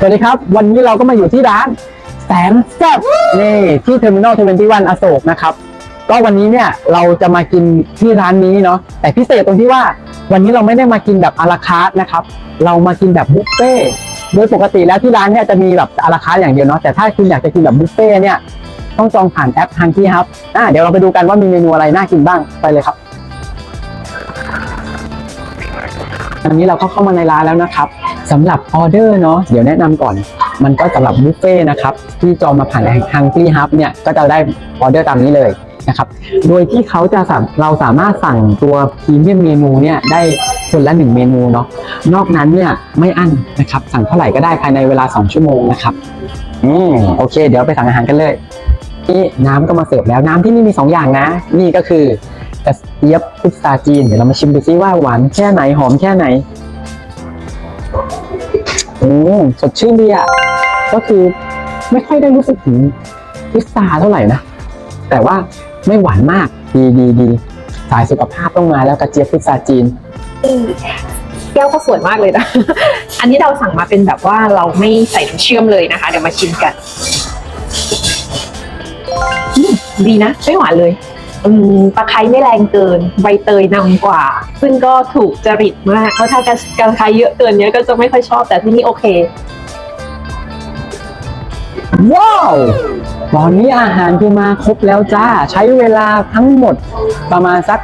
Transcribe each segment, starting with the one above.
สวัสดีครับ วันนี้เราก็มาอยู่ที่ร้าน แสนแซ่บนี่ที่เทอร์มินอลทเวนตี้วันอโศกนะครับ ก็วันนี้เนี่ยเราจะมากินที่ร้านนี้เนาะแต่พิเศษตรงที่ว่า วันนี้เราไม่ได้มากินแบบอาราคาร์นะครับ เรามากินแบบบุฟเฟ่โดยปกติแล้วที่ร้านเนี่ยจะมีแบบอาราคาร์อย่างเดียวเนาะแต่ถ้าคุณอยากจะกินแบบบุฟเฟ่เนี่ยต้องจองผ่านแอปฮันกี้ครับอะเดี๋ยวเราไปดูกันว่ามีเมนูอะไรน่ากินบ้างไปเลยครับอันนี้เราก็เข้ามาในร้านแล้วนะครับ สำหรับออเดอร์เนาะเดี๋ยวแนะนำก่อน มันก็สำหรับบุฟเฟ่นะครับที่จองมาผ่านทางที่ฮับเนี่ยก็จะได้ออเดอร์ตามนี้เลยนะครับโดยที่เขาจะสั่งเราสามารถสั่งตัวพรีเมียมเมนูเนี่ยได้คนละหนึ่งเมนูเนาะนอกนั้นเนี่ยไม่อั้นนะครับสั่งเท่าไหร่ก็ได้ภายในเวลา 2 ชั่วโมงนะครับอืมโอเค เดี๋ยวไปสั่งอาหารกันเลยนี่น้ำก็มาเสิร์ฟแล้วน้ำที่นี่มี 2 อย่างนะ นี่ก็คือกระเจี๊ยบพุทราจีนเดี๋ยวเรามาชิมดูซิว่าหวานแค่ไหนหอมแค่ไหน อืมสดชื่นดีอะ ก็คือไม่ค่อยได้รู้สึกถึงพิซซ่าเท่าไหร่นะ แต่ว่าไม่หวานมาก ดีดีดีสายสุขภาพต้องมาแล้วกระเจี๊ยบพิซซ่าจีน แก้วก็สวยมากเลยนะ อันนี้เราสั่งมาเป็นแบบว่าเราไม่ใส่น้ำเชื่อมเลยนะคะ เดี๋ยวมาชิมกัน ดีนะ ไม่หวานเลย ตะไคร้ไม่แรงเกิน ใบเตยนำกว่า ซึ่งก็ถูกจริตมากเพราะถ้ากระกระไคร้เยอะเกินเนี้ยก็จะไม่ค่อยชอบแต่ที่นี่โอเค ว้าว ตอนนี้อาหารคือมาครบแล้วจ้า ใช้เวลาทั้งหมดประมาณสัก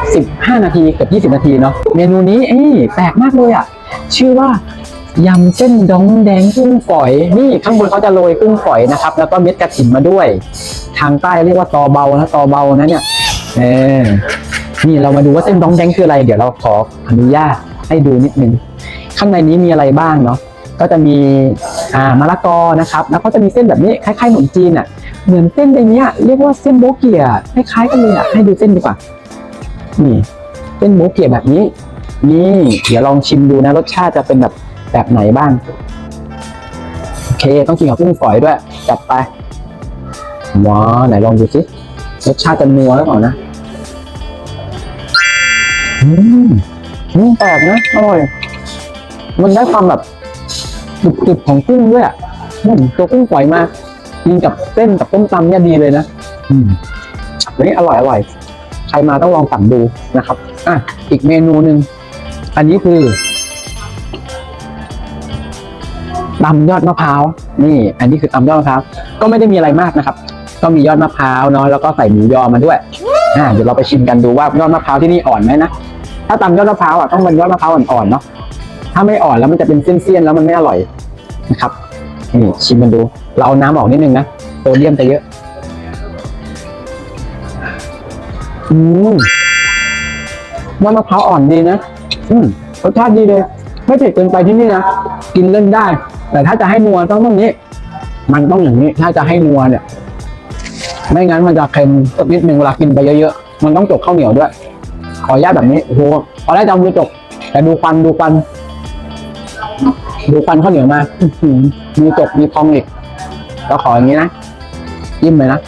15 นาทีเกับ 20 นาทีเนาะเมนูนี้เอ้แปลกมากเลยอะ ชื่อว่า ยำเส้นดองแดงกุ้งฝอย นี่ข้างบนเขาจะโรยกุ้งฝอยนะครับ แล้วก็เม็ดกระถิ่นมาด้วย ทางใต้เรียกว่าตอเบานะตอเบานะเนี่ยเออนี่เรามาดูว่าเส้นดองแดงคืออะไร เดี๋ยวเราขออนุญาตให้ดูนิดนึงข้างในนี้มีอะไรบ้างเนาะก็จะมีอ่ามะละกอนะครับ แล้วก็จะมีเส้นแบบนี้คล้ายๆขนมจีนอะเหมือนเส้นในเนี้ยเรียกว่าเส้นโบเกียคล้ายๆกันเลยอะให้ดูเส้นดีกว่านี่เส้นโบเกียแบบนี้ นี่ เดี๋ยวลองชิมดูนะรสชาติจะเป็นแบบ แบบไหนบ้าง โอเค ต้องกินกับกุ้งฝอยด้วย จัดไปว้าไหนลองดูสิรสชาติจะนัวแล้วก่อนนะอืมแปลกนะอร่อย มันได้ความแบบกรึบๆของกุ้งด้วยอะอืมตัวกุ้งฝอยมากินกับเส้นกับต้มตำเนี่ยดีเลยนะอืมนนี้อร่อยอร่อยใครมาต้องลองสั่งดูนะครับ อะ อีกเมนูหนึ่ง อันนี้คือ ตำยอดมะพร้าวนี่ อันนี้คือตำยอดมะพร้าวก็ไม่ได้มีอะไรมากนะครับ ก็มียอดมะพร้าวเนาะแล้วก็ใส่หมูยอมาด้วยอ่าเดี๋ยวเราไปชิมกันดูว่ายอดมะพร้าวที่นี่อ่อนไหมนะถ้าตำยอดมะพร้าวอะต้องเป็นยอดมะพร้าวอ่อนๆเนาะถ้าไม่อ่อนแล้วมันจะเป็นเส้นๆแล้วมันไม่อร่อยนะครับนี่ชิมกันดู เราเอาน้ำออกนิดนึงนะโซเดียมจะเยอะอืมน้ำมะพร้าวอ่อนดีนะ อืมรสชาติดีเลย ไม่เผ็ดเกินไปที่นี่นะ กินเล่นได้ แต่ถ้าจะให้นัวต้องต้องนี้ มันต้องอย่างนี้ ถ้าจะให้นัวเนี่ย ไม่งั้นมันจะเค็มสักนิดนึงเวลากินไปเยอะๆ มันต้องจกข้าวเหนียวด้วย ขออนุญาตแบบนี้ โอ้โหพอได้จำมือจก แต่ดูควันดูควัน ดูควันข้าวเหนียวมามีจกมีพองอีกก็ขออย่างนี้นะ จิ้มเลยนะ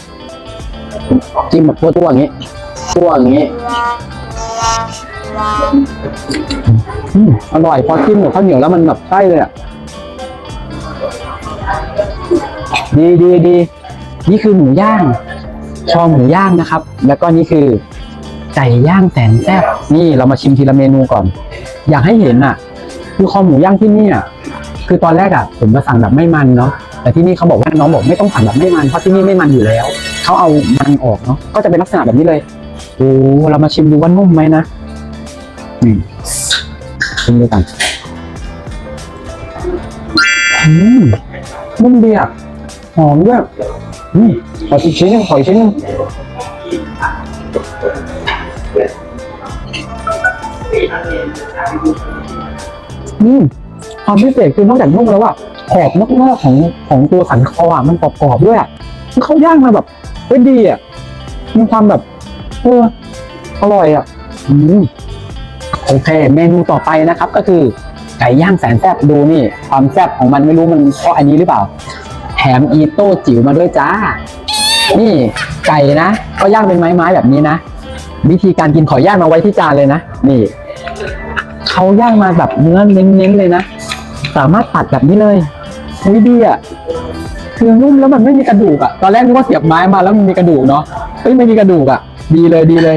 จิ้มแบบทั่วอย่างนี้ทั่วอย่างนี้อืมอร่อยพอจิ้มกับข้าวเหนียวแล้วมันแบบใช่เลยอะ ดีดีดีนี่คือหมูย่าง ชอหมูย่างนะครับ แล้วก็นี่คือไก่ย่างแสนแซ่บนี่เรามาชิมทีละเมนูก่อน อยากให้เห็นอะ คือคอหมูย่างที่นี่อะคือตอนแรกอะผมมาสั่งแบบไม่มันเนาะแต่ที่นี่เขาบอกว่าน้องบอกไม่ต้องสั่งแบบไม่มันเพราะที่นี่ไม่มันอยู่แล้วเขาเอามันออกเนาะก็จะเป็นลักษณะแบบนี้เลยโอ้เรามาชิมดูว่านุ่มไหมนะอืมชิมดูกันอืม นุ่มดีอะหอมด้วยอืมขออีกชิ้นหนึงขออีกชิ้นหนึงอืมความพิเศษคือนอกจากนุ่มแล้วอะขอบนอกๆของของตัวสันคออะมันกรอบๆด้วยอะมันเขาย่างมาแบบเฮ้ยดีอะมีความแบบเอออร่อยอะอืมโอเค เมนูต่อไปนะครับก็คือ ไก่ย่างแสนแซ่บดูนี่ ความแซ่บของมันไม่รู้มันเพราะอันนี้หรือเปล่า แถมอีโต้จิ๋วมาด้วยจ้า นี่ไก่นะ ก็ย่างเป็นไม้ๆแบบนี้นะ วิธีการกินขอย่างมาไว้ที่จานเลยนะ นี่เขาย่างมาแบบเนื้อเน้นๆเลยนะ สามารถตัดแบบนี้เลยเฮ้ยดีอะคือนุ่มแล้วมันไม่มีกระดูกอะ ตอนแรกนึกว่าเสียบไม้มาแล้วมันมีกระดูกเนาะเฮ้ยไม่มีกระดูกอะ ดีเลยดีเลย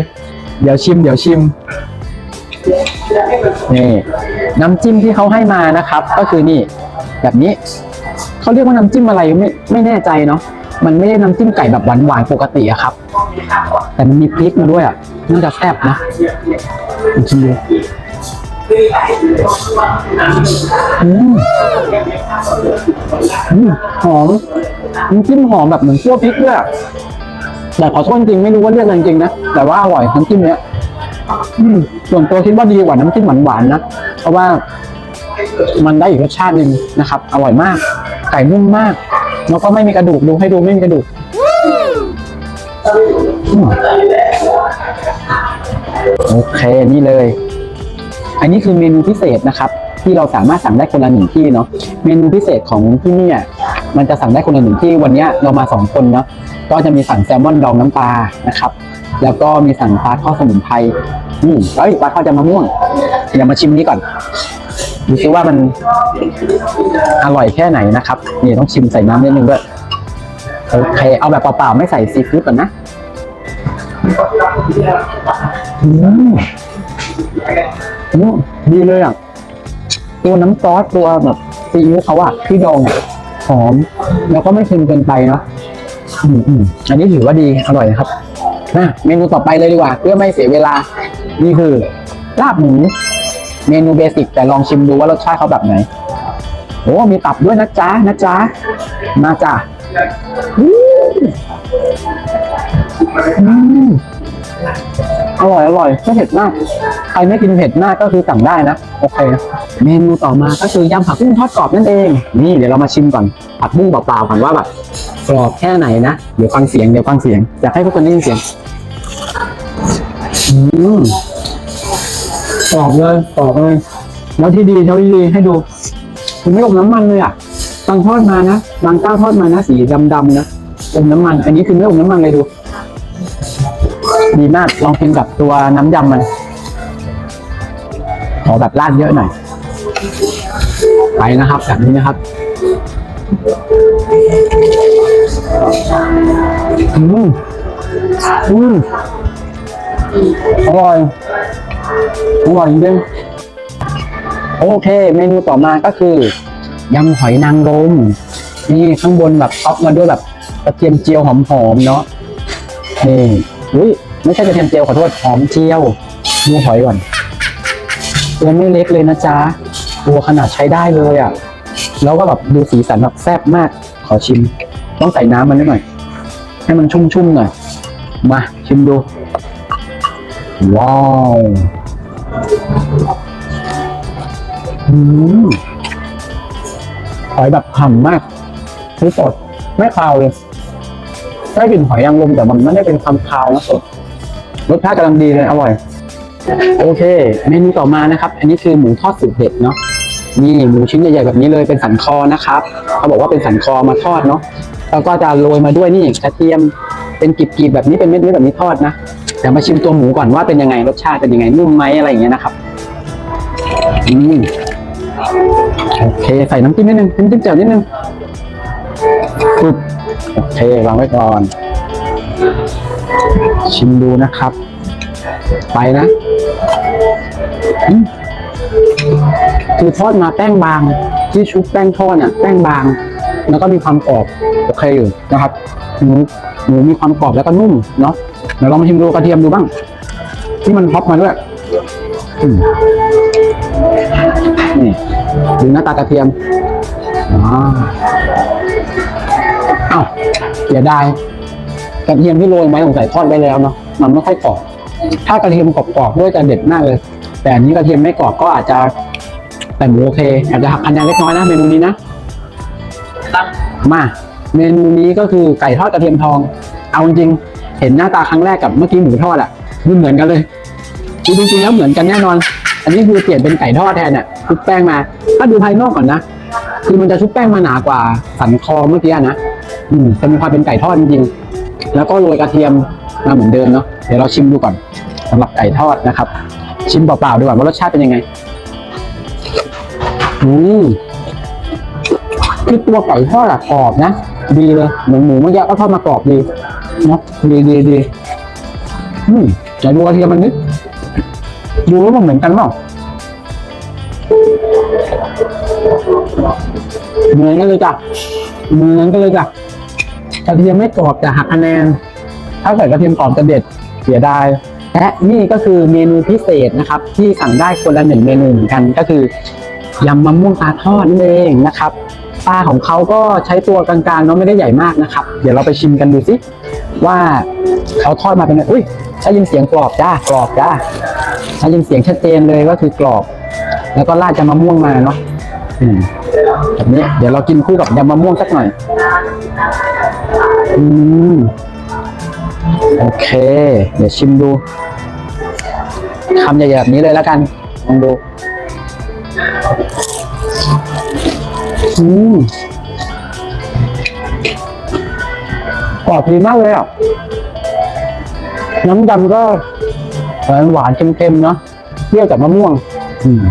เดี๋ยวชิม เดี๋ยวชิม นี่น้ำจิ้มที่เขาให้มานะครับ ก็คือนี่ แบบนี้เขาเรียกว่าน้ำจิ้มอะไรไม่ไม่แน่ใจเนาะมันไม่ได้น้ำจิ้มไก่แบบหวานๆปกติอะครับ แต่มันมีพริกมาด้วยอะน่าจะแซ่บนะลองชิมดูอืมหอมน้ำจิ้มหอมแบบเหมือนคั่วพริกด้วยอะแต่ขอโทษจริงไม่รู้ว่าเรียกอะไรจริงนะแต่ว่าอร่อยน้ำจิ้มเนี้ยอืม ส่วนตัวคิดว่าดีกว่าน้ำจิ้มหวานๆนะเพราะว่ามันได้อีกรสชาติหนึ่งนะครับ อร่อยมาก ไก่นุ่มมาก แล้วก็ไม่มีกระดูกดูให้ดูไม่มีกระดูกโอเคนี่เลย อันนี้คือเมนูพิเศษนะครับ ที่เราสามารถสั่งได้คนละหนึ่งที่เนาะเมนูพิเศษของที่เนี่ยมันจะสั่งได้คนละหนึ่งที่วันนี้เรามาสองคนเนาะก็จะมีสั่งแซลมอนดองน้ำปลานะครับ แล้วก็มีสั่งปลาทอดสมุนไพร อืมเอ้ยปลาทอดจะมะม่วงเดี๋ยวมาชิมนี้ก่อนดูซิว่ามันอร่อยแค่ไหนนะครับนี่ต้องชิมใส่น้ำนิดนึงด้วยโอเคเอาแบบเปล่าๆไม่ใส่ซีฟู้ดก่อนนะอืมอืมดีเลยอะตัวน้ำซอสตัวแบบซีอิ๊วเขาอะที่ดองอะหอม แล้วก็ไม่เค็มเกินไปเนาะอืมอืมอันนี้ถือว่าดีอร่อยนะครับนะเมนูต่อไปเลยดีกว่า เพื่อไม่เสียเวลา นี่คือลาบหมูเมนูเบสิกแต่ลองชิมดูว่ารสชาติเขาแบบไหนโอ้มีตับด้วยนะจ๊ะนะจ๊ะมาจ้ะอืมอร่อยอร่อยไม่เผ็ดมากใครไม่กินเผ็ดมากก็คือสั่งได้นะโอเค เมนูต่อมาก็คือยำผักบุ้งทอดกรอบนั่นเอง นี่เดี๋ยวเรามาชิมก่อนผักบุ้งเปล่าๆก่อนว่าแบบกรอบแค่ไหนนะเดี๋ยวฟังเสียงเดี๋ยวฟังเสียงอยากให้ทุกคนได้ยินเสียงอืม กรอบเลยกรอบเลยแล้วที่ดีเท่าที่ดีให้ดูมันไม่อมน้ำมันเลยอะบางทอดมานะบางเจ้าทอดมานะสีดำๆนะอมน้ำมัน อันนี้คือไม่อมน้ำมันเลยดูดีมากลองกินกับตัวน้ำยำมันขอแบบราดเยอะหน่อยไปนะครับแบบนี้นะครับอืมอืมอร่อย อร่อยจริงโอเค เมนูต่อมาก็คือยำหอยนางรมนี่ข้างบนแบบท็อปมาด้วยแบบกระเทียมเจียวหอมๆเนาะนี่อุ้ยไม่ใช่กระเทียมเจียวขอโทษหอมเจียวดูหอยก่อนตัวไม่เล็กเลยนะจ๊ะตัวขนาดใช้ได้เลยอะ แล้วก็แบบดูสีสันแบบแซ่บมาก ขอชิม ต้องใส่น้ำมันนิดหน่อย ให้มันชุ่มๆหน่อยมาชิมดู ว้าว อืมหอยแบบฉ่ำมากคือสด ไม่คาวเลยได้กลิ่นหอยนางรมแต่มันไม่ได้เป็นความคาวนะสด รสชาติกำลังดีเลย อร่อย โอเค เมนูต่อมานะครับ อันนี้คือหมูทอดสูตรเด็ดเนาะนี่หมูชิ้นใหญ่ๆแบบนี้เลยเป็นสันคอนะครับ เขาบอกว่าเป็นสันคอมาทอดเนาะแล้วก็จะโรยมาด้วยนี่กระเทียมเป็นกลีบๆแบบนี้เป็นเม็ดๆแบบนี้ทอดนะ เดี๋ยวมาชิมตัวหมูก่อนว่าเป็นยังไงรสชาติเป็นยังไงนุ่มไหมอะไรอย่างเงี้ยนะครับอืมโอเคใส่น้ำจิ้มนิดนึงน้ำจิ้มแจ่วนิดนึงปึ๊บโอเควางไว้ก่อน ชิมดูนะครับ ไปนะคือทอดมาแป้งบาง ที่ชุบแป้งทอดอะแป้งบาง แล้วก็มีความกรอบโอเคอยู่นะครับหมูหมูมีความกรอบแล้วก็นุ่มเนาะ เดี๋ยวลองมาชิมดูกระเทียมดูบ้าง ที่มันท็อปมาด้วยอืมนี่ดูหน้าตากระเทียมอ่าอ้าวเสียดายกระเทียมที่โรยไว้สงสัยทอดไปแล้วเนาะมันไม่ค่อยกรอบถ้ากระเทียมกรอบๆด้วยจะเด็ดมากเลย แต่อันนี้กระเทียมไม่กรอบก็อาจจะแต่หมูโอเค อาจจะหักคะแนนเล็กน้อยนะเมนูนี้นะมา เมนูนี้ก็คือไก่ทอดกระเทียมทอง เอาจริงๆ เห็นหน้าตาครั้งแรกกับเมื่อกี้หมูทอดอะมันเหมือนกันเลยคือจริงๆแล้วเหมือนกันแน่นอน อันนี้คือเปลี่ยนเป็นไก่ทอดแทนอะชุบแป้งมา ถ้าดูภายนอกก่อนนะคือมันจะชุบแป้งมาหนากว่าสันคอเมื่อกี้นะอืมจะมีความเป็นไก่ทอดจริงๆแล้วก็โรยกระเทียมมาเหมือนเดิมเนาะเดี๋ยวเราชิมดูก่อนสำหรับไก่ทอดนะครับ ชิมเปล่าๆดูก่อนว่ารสชาติเป็นยังไงอืมคือตัวไก่ทอดอะกรอบนะดีเลยหมูหมูเมื่อกี้ก็ทอดมากรอบดี เนาะดีดีดีอืมจะดูกระเทียมมันนิดดูแล้วมันเหมือนกันเปล่าเหมือนกันเลยจ้ะเหมือนกันเลยจ้ะกระเทียมไม่กรอบจะหักคะแนน ถ้าใส่กระเทียมกรอบจะเด็ดเสียดายและนี่ก็คือเมนูพิเศษนะครับ ที่สั่งได้คนละหนึ่งเมนูเหมือนกันก็คือยำมะม่วงปลาทอดนั่นเองนะครับปลาของเขาก็ใช้ตัวกลางๆเนาะไม่ได้ใหญ่มากนะครับ เดี๋ยวเราไปชิมกันดูสิ ว่าเขาทอดมาเป็นไงอุ้ยได้ยินเสียงกรอบจ้ากรอบจ้าได้ยินเสียงชัดเจนเลยก็คือกรอบ แล้วก็ราดยำมะม่วงมาเนาะอืมแบบนี้เดี๋ยวเรากินคู่กับยำมะม่วงสักหน่อย อืมโอเค เดี๋ยวชิมดูคำใหญ่ๆแบบนี้เลยแล้วกันลองดู อืม กรอบดีมากเลยอะ น้ำดำก็หวานหวานๆเค็มๆเนาะเปรี้ยวจากมะม่วง อืม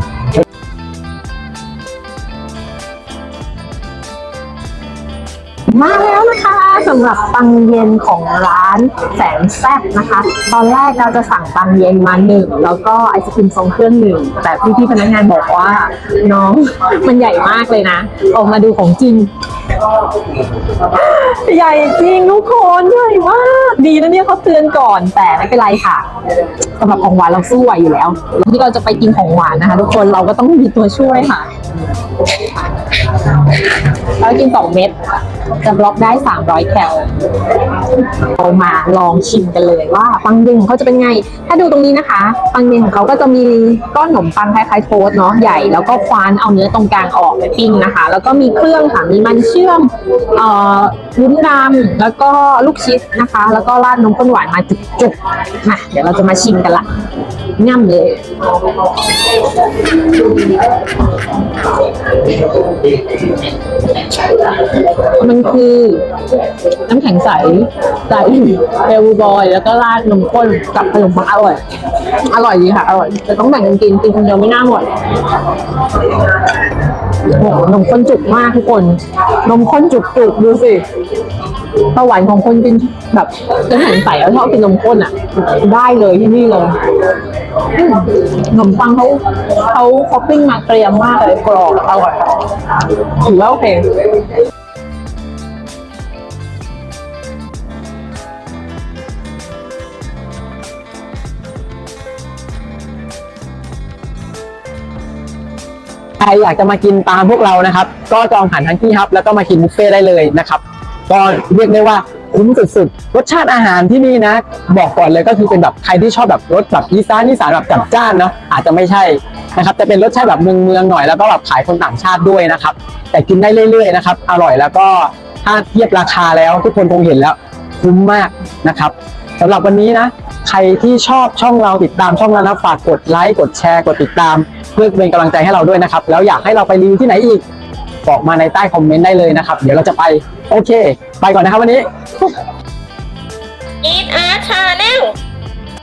มาแล้วนะคะสำหรับปังเย็นของร้านแสนแซ่บนะคะ ตอนแรกเราจะสั่งปังเย็นมาหนึ่งแล้วก็ไอศครีมทรงเครื่องหนึ่งแต่พี่พี่ๆพนักงานบอกว่าน้องมันใหญ่มากเลยนะออกมาดูของจริง ใหญ่จริงทุกคนใหญ่มากดีนะเนี่ยเขาเตือนก่อนแต่ไม่เป็นไรค่ะสำหรับของหวานเราสู้ไหวอยู่แล้วที่เราจะไปกินของหวานนะคะ ทุกคนเราก็ต้องมีตัวช่วยค่ะเรากินสองเม็ด จะบล็อกได้ 300 แคลเรามาลองชิมกันเลยว่าปังเย็นของเขาจะเป็นไง ถ้าดูตรงนี้นะคะ ปังเย็นของเขาก็จะมีก้อนขนมปังคล้ายๆโทสต์เนาะใหญ่ แล้วก็ควานเอาเนื้อตรงกลางออกไปปิ้งนะคะ แล้วก็มีเครื่องค่ะ มีมันเชื่อมเอ่อวุ้นดำแล้วก็ลูกชิดนะคะ แล้วก็ราดนมข้นหวานมาจุกๆมาเดี๋ยวเราจะมาชิมกันละง่ำเลยมันคือน้ำแข็งใสใส่เบลบอย แล้วก็ราดนมข้นกับขนมปังอร่อย อร่อยดีค่ะ อร่อยแต่ต้องแบ่งกันกินกินคนเดียวไม่น่าหมดโอ้โหนมข้นจุกมากทุกคน นมข้นจุกจุกดูสิประหวานของคนกินแบบน้ำแข็งใสแล้วชอบกินนมข้นอะ ได้เลยที่นี่เลยขนมปังเขาเขาท็อปปิ้งมาเตรียมมากเลยกรอบอร่อยถือว่าโอเค รอยากจะมากินตามพวกเรานะครับ ก็จองผ่านทางที่ฮับแล้วก็มากินบุฟเฟ่ได้เลยนะครับก็เรียกได้ว่าคุ้มสุดๆ รสชาติอาหารที่นี่นะ บอกก่อนเลยก็คือเป็นแบบใครที่ชอบแบบรสแบบอีสานอีสานแบบจัดจ้านเนาะอาจจะไม่ใช่นะครับแต่เป็นรสชาติแบบเมืองเมืองหน่อยแล้วก็แบบขายคนต่างชาติด้วยนะครับ แต่กินได้เรื่อยๆนะครับอร่อยแล้วก็ถ้าเทียบราคาแล้วทุกคนคงเห็นแล้วคุ้มมากนะครับสำหรับวันนี้นะ ใครที่ชอบช่องเราติดตามช่องเรานะฝากกดไลค์กดแชร์กดติดตาม เพื่อเป็นกำลังใจให้เราด้วยนะครับ แล้วอยากให้เราไปรีวิวที่ไหนอีกบอกมาในใต้คอมเมนต์ได้เลยนะครับ เดี๋ยวเราจะไปโอเค ไปก่อนนะครับวันนี้ Eat Art Channel